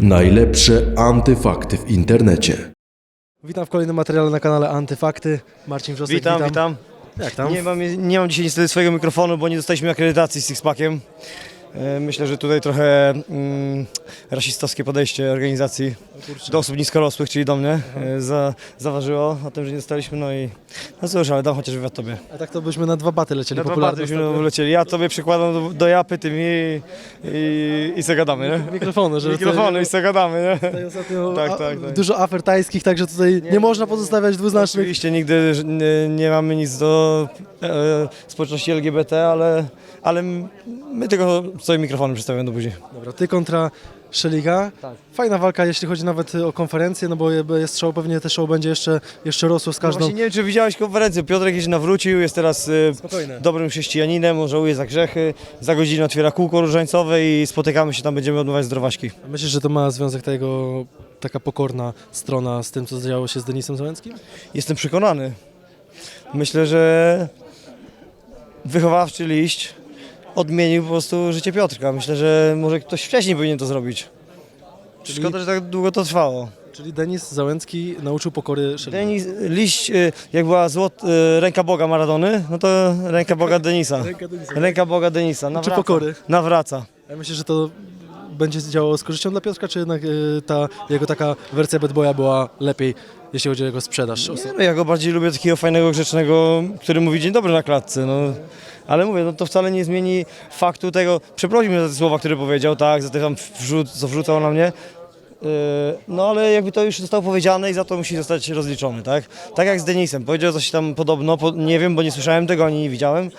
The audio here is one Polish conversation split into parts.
Najlepsze antyfakty w internecie. Witam w kolejnym materiale na kanale Antyfakty. Marcin Wrzosek, Witam, witam. Jak tam? Nie mam, nie mam dzisiaj niestety swojego mikrofonu, bo nie dostaliśmy akredytacji z Sixpackiem. E, Myślę, że tutaj trochę mm, rasistowskie podejście organizacji do osób niskorosłych, czyli do mnie, e, za, zaważyło o tym, że nie dostaliśmy. No i no cóż, ale dam chociaż wywiad tobie. A tak to byśmy na dwa baty lecieli Na dwa popularne partie byśmy ostatnio. wlecieli. Ja tobie przykładam do, do japy tym i, i, i se gadamy, nie? Mikrofony, że Mikrofony i se gadamy, nie? Tutaj ostatnio Tak, a- tak, tak. dużo afer tajskich, także tutaj nie, można pozostawiać dwuznacznych. Oczywiście nigdy nie, nie mamy nic do e, społeczności LGBT, ale, ale my tylko swoim mikrofonem przedstawiamy do buzi. Dobra, ty kontra Szeliga. Tak. Fajna walka, jeśli chodzi nawet o konferencję, no bo jest show, pewnie te show będzie jeszcze, jeszcze rosło z każdą... Właśnie nie wiem, czy widziałeś konferencję. Piotrek się nawrócił, jest teraz e, Spokojne. dobrym chrześcijaninem, żałuje za grzechy. Za godzinę otwiera kółko różańcowe i spotykamy się tam, będziemy odmawiać zdrowaśki. A Myślisz, że to ma związek tego, taka pokorna strona z tym, co działo się z Denisem Załęckim? Jestem przekonany. Myślę, że wychowawczy liść odmienił po prostu życie Piotrka. Myślę, że może ktoś wcześniej powinien to zrobić. Czyli- Szkoda, że tak długo to trwało. Czyli Denis Załęcki nauczył pokory Szeliga. Denis, liść, y, jak była złot, y, ręka Boga Maradony, no to ręka Boga Denisa. Ręka Denisa. Ręka Boga Denisa. Nawraca. pokory. Nawraca. Ja myślę, że to będzie działało z korzyścią dla Piotrka, czy jednak y, ta jego taka wersja Bad Boya była lepiej, jeśli chodzi o jego sprzedaż? Nie, no, ja go bardziej lubię takiego fajnego, grzecznego, który mówi dzień dobry na klatce. No. Ale mówię, no to wcale nie zmieni faktu tego. Przeprosi mnie za te słowa, które powiedział, tak, za te tam wrzut, co wrzucał na mnie. Yy, No ale jakby to już zostało powiedziane i za to musi zostać rozliczony, tak? Tak jak z Denisem. Powiedział coś tam podobno, po, nie wiem, bo nie słyszałem tego ani nie widziałem.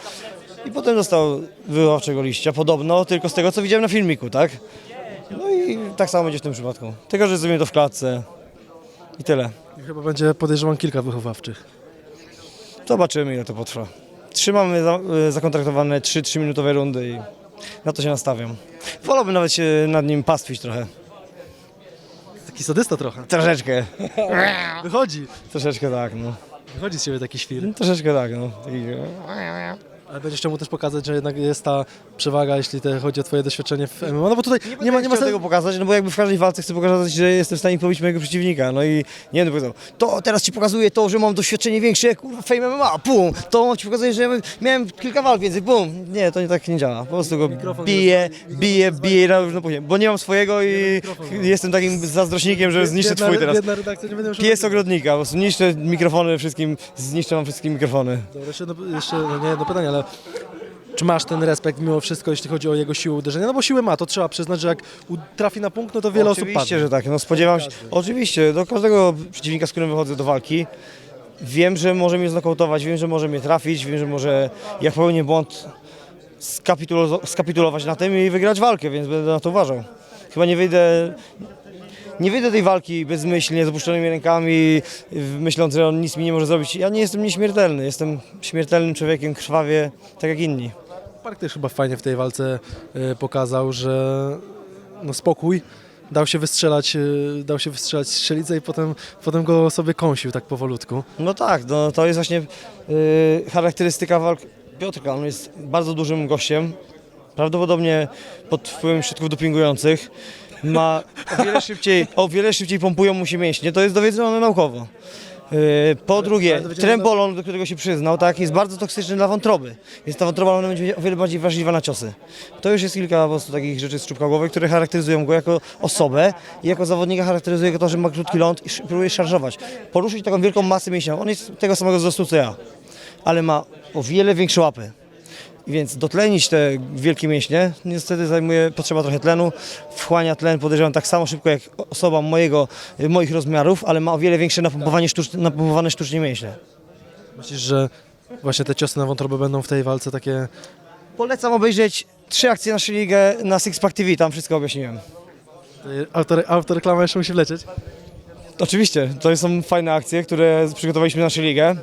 I potem dostał wychowawczego liścia, podobno, tylko z tego co widziałem na filmiku, tak? No i tak samo będzie w tym przypadku. Tylko, że zrobimy to w klatce. I tyle. I Chyba będzie podejrzewam kilka wychowawczych. Zobaczymy ile to potrwa. Trzymamy za, y, zakontraktowane 3-3 minutowe rundy i na to się nastawiam. Wolałbym nawet się nad nim pastwić trochę. Taki sadysta trochę. Troszeczkę. Wychodzi. Troszeczkę tak, no. Wychodzi z siebie taki świr. Troszeczkę tak, no. Taki- Ale będziesz chciał mu też pokazać, że jednak jest ta przewaga, jeśli te, chodzi o twoje doświadczenie w MMA. No bo tutaj nie, ma, nie ma chciał tego sensu. pokazać, no bo jakby w każdej walce chcę pokazać, że jestem w stanie pobić mojego przeciwnika. No i nie będę powiedział, to teraz ci pokazuję to, że mam doświadczenie większe, jak kurwa Fame MMA, pum, to ci pokazuje, że ja miałem kilka walk więcej, bum. Nie, to nie tak nie działa. Po prostu go biję, biję, biję na różne później, bo nie mam swojego i jestem takim zazdrośnikiem, że zniszczę twój teraz. Nie. Pies ogrodnika, po prostu niszczę mikrofony wszystkim, zniszczę wam wszystkie mikrofony. Dobra, jeszcze, jedno, jeszcze no nie jedno pytanie, ale czy masz ten respekt mimo wszystko, jeśli chodzi o jego siłę uderzenia? No bo siłę ma, to trzeba przyznać, że jak trafi na punkt, no to wiele osób Oczywiście, że tak. No spodziewam się. Oczywiście, do każdego przeciwnika, z którym wychodzę do walki, wiem, że może mnie znokautować, wiem, że może mnie trafić, wiem, że może jak popełnię błąd skapitulo- skapitulować na tym i wygrać walkę, więc będę na to uważał. Chyba nie wyjdę. Nie wyjdę tej walki bezmyślnie, z opuszczonymi rękami, myśląc, że on nic mi nie może zrobić. Ja nie jestem nieśmiertelny, jestem śmiertelnym człowiekiem, krwawie, tak jak inni. Park też chyba fajnie w tej walce y, pokazał, że no spokój, dał się wystrzelać, y, dał się wystrzelać strzelicę i potem, potem go sobie kąsił tak powolutku. No tak, no, to jest właśnie y, charakterystyka walk Piotrka. On jest bardzo dużym gościem, prawdopodobnie pod wpływem środków dopingujących. Ma o wiele szybciej, o wiele szybciej pompują mu się mięśnie, to jest dowiedzone naukowo. Y, Po drugie, trembolon, do którego się przyznał, tak, jest bardzo toksyczny dla wątroby. Więc ta wątroba ona będzie o wiele bardziej wrażliwa na ciosy. To już jest kilka po prostu takich rzeczy z czubka głowy, które charakteryzują go jako osobę i jako zawodnika charakteryzuje go to, że ma krótki ląd i sz- próbuje szarżować. Poruszyć taką wielką masę mięśniową. On jest tego samego wzrostu co ja, ale ma o wiele większe łapy. Więc dotlenić te wielkie mięśnie niestety zajmuje, potrzeba trochę tlenu, wchłania tlen podejrzewam tak samo szybko jak osoba mojego, moich rozmiarów, ale ma o wiele większe napompowanie sztuczne, napompowane sztucznie mięśnie. Myślisz, że właśnie te ciosy na wątrobę będą w tej walce takie... Polecam obejrzeć trzy akcje na Ligę na Sixpack TV, tam wszystko objaśniłem. Autor, autoreklama jeszcze musi wlecieć. Oczywiście, to są fajne akcje, które przygotowaliśmy na naszą ligę.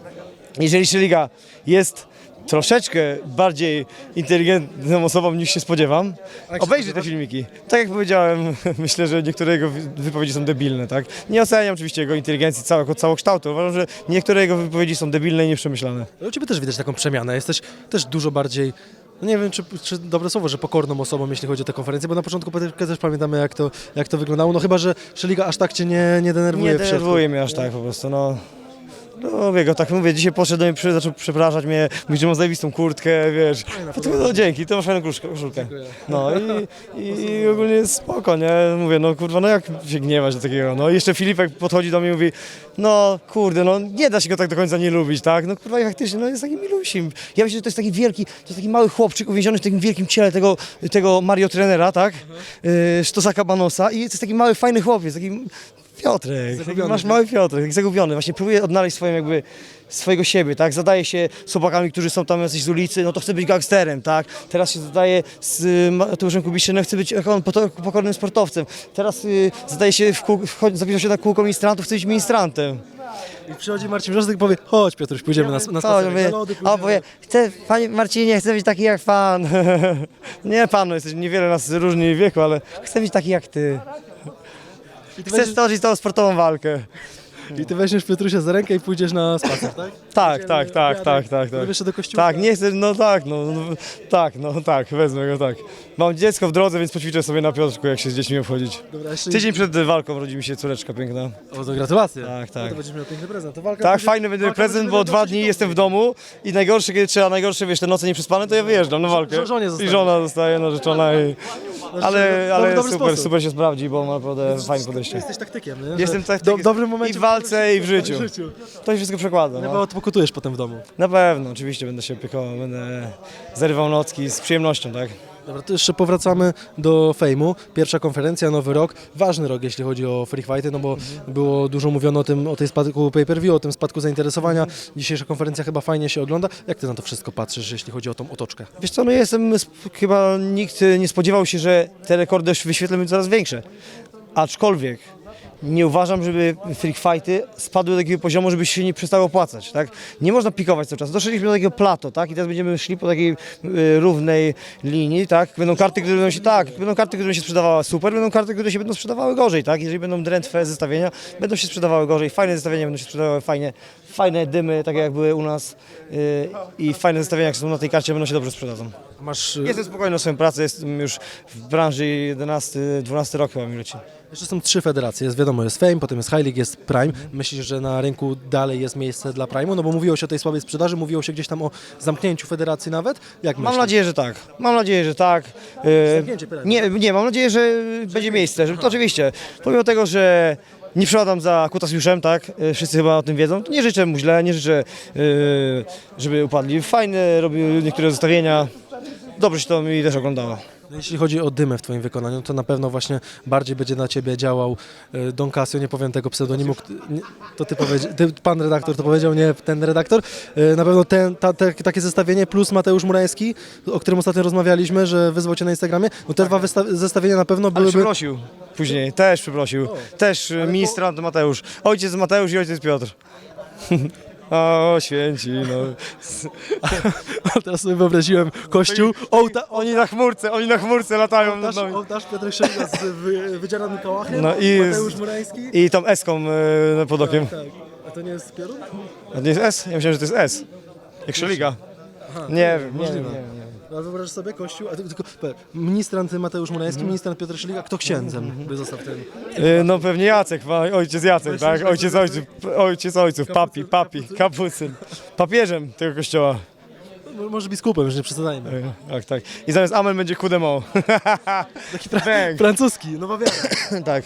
Jeżeli Liga jest troszeczkę bardziej inteligentną osobą niż się spodziewam, obejrzyj te filmiki. Tak jak powiedziałem, myślę, że niektóre jego wy- wypowiedzi są debilne, tak? Nie oceniam oczywiście jego inteligencji całego całokształtu. Uważam, że niektóre jego wypowiedzi są debilne i nieprzemyślane. Ale u Ciebie też widać taką przemianę. Jesteś też dużo bardziej no nie wiem, czy, czy dobre słowo, że pokorną osobą, jeśli chodzi o te konferencje, bo na początku też pamiętamy, jak to, jak to wyglądało. No chyba, że Szeliga aż tak cię nie, nie denerwuje Nie denerwuje mnie aż tak po prostu, no. No wie go, tak mówię, dzisiaj podszedł do mnie, przy- zaczął przepraszać mnie, mówi, że mam zajebistą kurtkę, wiesz. Potem, no dzięki, to masz fajną koszulkę. koszulkę. No i, i, i ogólnie jest spoko, nie? Mówię, no kurwa, no jak się gniewać do takiego, no i jeszcze Filipek podchodzi do mnie i mówi, no kurde, no nie da się go tak do końca nie lubić, tak? No kurwa, i faktycznie, no jest taki milusim. Ja myślę, że to jest taki wielki, to jest taki mały chłopczyk uwięziony w takim wielkim ciele tego, tego Mario trenera, tak? Yy, Sztosaka Banosa i to jest taki mały, fajny chłopiec, taki Piotrek, Zagubiony, masz mały Piotrek, zagubiony, właśnie próbuje odnaleźć swoją jakby swojego siebie, tak? Zadaje się z chłopakami, którzy są tam jacyś z ulicy, no to chce być gangsterem, tak? Teraz się zadaje z y, Mateuszem Kubiszynem, chce być jak on, poto- pokornym sportowcem. Teraz y, zadaje się, w kół, wchodzi- zapisał się na kółko ministrantów, chce być ministrantem. I przychodzi Marcin Wrzosek i powie, chodź Piotruś, pójdziemy na, na na lody a pójdziemy. powie, chcę, panie Marcinie, chcę być taki jak pan. nie panu, jesteś, niewiele nas różni w wieku, ale chcę być taki jak ty. I ty, Chcę weźmiesz, stoczyć tą sportową walkę. I ty weźmiesz Piotrusia za rękę i pójdziesz na spacer, tak? Tak, tak, tak, tak, tak, tak. Jeszcze do kościoła. Tak, nie chcę, no tak, no, no tak, no tak, wezmę go tak. Mam dziecko w drodze, więc poćwiczę sobie na Piotrku, jak się z dziećmi obchodzić. Dobra, jeszcze Tydzień przed walką rodzi mi się córeczka piękna. O, to gratulacje. Tak, tak. No to będziesz miał piękny prezent. To walka Tak, będzie- fajny będzie walka prezent, będzie bo dwa dni jestem w domu i najgorsze, kiedy trzeba, najgorsze, wiesz, te noce nieprzespane, to ja wyjeżdżam na walkę. żo- żonie I żona zostaje narzeczona i... Ale, dobry- ale dobry super, sposób. super się sprawdzi, bo ma naprawdę fajne podejście. Jesteś taktykiem, nie? Jestem Że tak do, w dobrym momencie. i w walce, i w życiu. W życiu. To się wszystko przekłada. No No. bo pokutujesz potem w domu. Na pewno, oczywiście będę się opiekował, będę zarywał nocki z przyjemnością, tak? Dobra, to jeszcze powracamy do fejmu. Pierwsza konferencja, nowy rok. Ważny rok, jeśli chodzi o free fighty, no bo było dużo mówiono o tym, o tej spadku pay-per-view, o tym spadku zainteresowania. Dzisiejsza konferencja chyba fajnie się ogląda. Jak ty na to wszystko patrzysz, jeśli chodzi o tą otoczkę? Wiesz co, no jestem, sp- chyba nikt nie spodziewał się, że te rekordy wyświetleń będą coraz większe. Aczkolwiek nie uważam, żeby freak fighty spadły do takiego poziomu, żeby się nie przestały opłacać, tak? Nie można pikować cały czas. Doszliśmy do takiego plato, tak? I teraz będziemy szli po takiej y, równej linii, tak? Będą karty, które będą się, tak, będą karty, które będą się sprzedawały super, będą karty, które się będą sprzedawały gorzej, tak? Jeżeli będą drętwe zestawienia, będą się sprzedawały gorzej, fajne zestawienia będą się sprzedawały fajnie, fajne dymy, takie jak były u nas y, i fajne zestawienia, jak są na tej karcie, będą się dobrze sprzedadzą. Masz, Jestem spokojny o swoją pracę, jestem już w branży 11-12 rok chyba mi leci. Jeszcze są trzy federacje. Jest wiadomo, jest Fame, potem jest High League, jest Prime. Myślisz, że na rynku dalej jest miejsce dla Prime'u? No bo mówiło się o tej słabej sprzedaży, mówiło się gdzieś tam o zamknięciu federacji nawet. Jak Mam myślisz? nadzieję, że tak. Mam nadzieję, że tak. E, Zamknięcie pytania. nie, nie, mam nadzieję, że będzie miejsce. Że, to oczywiście. Pomimo tego, że nie przeładam za Kutasiuszem, tak? E, Wszyscy chyba o tym wiedzą. Nie życzę mu źle, nie życzę, e, żeby upadli. Fajne robił niektóre zestawienia. Dobrze się to mi też oglądało. No, Jeśli chodzi o dymę w Twoim wykonaniu, to na pewno właśnie bardziej będzie na Ciebie działał e, Don Casio, nie powiem tego pseudonimu, nie, to Ty powiedział, ty, Pan redaktor to powiedział, nie ten redaktor. E, Na pewno ten, ta, te, takie zestawienie plus Mateusz Murański, o którym ostatnio rozmawialiśmy, że wyzwał Cię na Instagramie, no te dwa wysta- zestawienia na pewno Ale byłyby... przeprosił później, też przeprosił. Też e, ministrant Mateusz. Ojciec Mateusz i ojciec Piotr. O, święci, no. Teraz sobie wyobraziłem kościół, ołta, Oni na chmurce, oni na chmurce latają nad ołtarz, nami. ołtarz Piotrek Szeliga z wy, wydzieranym kałachem, No i- Mateusz Murański. I tą eską e, pod okiem. Tak, a to nie jest piorun? A to nie jest S? Ja myślałem, że to jest S. Jak szeliga. Nie wiem, nie wiem, nie wiem. nie wiem. Ale wyobraź sobie kościół, a ty, tylko ministrant Mateusz Murański, ministrant Piotr Szeliga, kto księdzem by został tym? Y, No pewnie Jacek, ojciec Jacek, tak? Ojciec ojców, ojciec ojców, papi, papi, kapucyn. Papieżem tego kościoła. No, Może biskupem, już nie przesadzajmy. Y, Tak, tak. I zamiast amen będzie kudemo. Taki Bang. francuski, no wiara. Tak.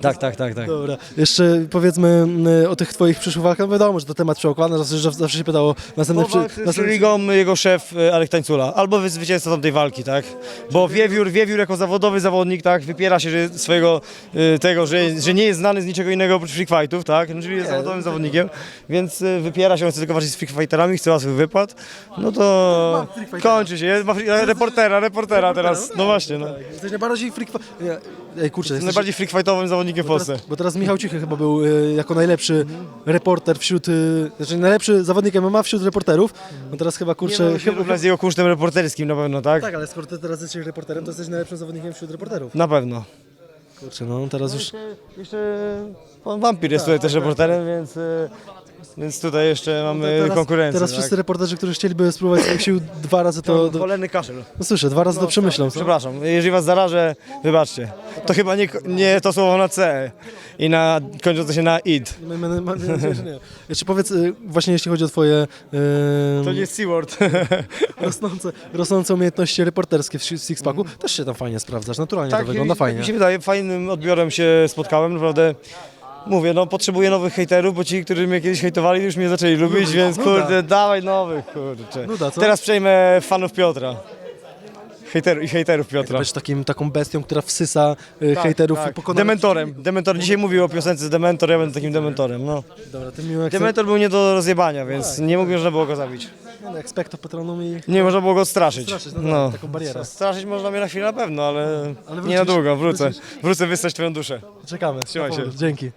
Tak, tak, tak, tak. Dobra, jeszcze powiedzmy y, o tych twoich przyszłych walkach. Wiadomo, że to temat przeokładany, zawsze, że zawsze się pytało następny... Przy, walce z następny Ligą jego szef y, Alek Tańcula, albo wy- zwycięzca tamtej walki, tak? Bo Wiewiór, Wiewiór jako zawodowy zawodnik, tak, wypiera się że swojego y, tego, że, że nie jest znany z niczego innego oprócz freak fightów, tak? No, czyli jest zawodowym zawodnikiem, więc y, wypiera się, on chce tylko walczyć z freak fighterami, chce łatwych wypłat, no to kończy się, jest, ma free- reportera, reportera teraz, no właśnie, no. Tak, jesteś najbardziej freak... Nie, Ej, kurczę, jesteś... Najbardziej freak fightowym zawodnikiem w Polsce. Teraz, bo teraz Michał Cichy chyba był y, jako najlepszy reporter wśród... Y, znaczy najlepszy zawodnik MMA wśród reporterów. No teraz chyba, Nie, kurczę... no, chyba, chyba z jego kunsztem reporterskim na pewno, tak? tak, ale skoro ty teraz jesteś reporterem, to jesteś najlepszym zawodnikiem wśród reporterów. Na pewno. Kurczę, no teraz już... Jeszcze pan Wampir jest tutaj też reporterem, więc, e, więc tutaj jeszcze mamy teraz, konkurencję. Teraz tak? wszyscy reporterzy, którzy chcieliby spróbować swoich sił dwa razy to... To cholerny kaszel. No słyszę, dwa razy to przemyślą. co? Przepraszam, jeżeli was zarażę, wybaczcie. To chyba nie, nie to słowo na C i na kończące się na id. My- my- że nie. Jeszcze powiedz, y, właśnie jeśli chodzi o twoje y, To nie jest rosnące, rosnące umiejętności reporterskie w si- w Sixpacku, też się tam fajnie sprawdzasz, naturalnie to wygląda tak fajnie. mi się wydaje, fajnym odbiorem się spotkałem, naprawdę. Mówię, no potrzebuję nowych hejterów, bo ci, którzy mnie kiedyś hejtowali, już mnie zaczęli lubić, więc nuda. kurde, dawaj nowych, kurczę. Nuda, co? Teraz przejmę fanów Piotra. Hejter, I hejterów Piotra. Być takim, taką bestią, która wsysa y, hejterów tak. pokonać. Dementorem. Dementor dzisiaj mówił o piosence Dementor, ja będę takim dementorem. No. Dobra, ty miło Dementor był nie do rozjebania, więc nie mógł, można było go zabić. no, Expecto Patronum i... Nie można było go odstraszyć. Straszyć, no, No. tak, taką barierę. Straszyć można mnie na chwilę na pewno, ale, Ale nie na wrócisz, długo. Wrócę. wrócisz. Wrócę wystać twoją duszę. Czekamy. Trzymaj się. Dzięki.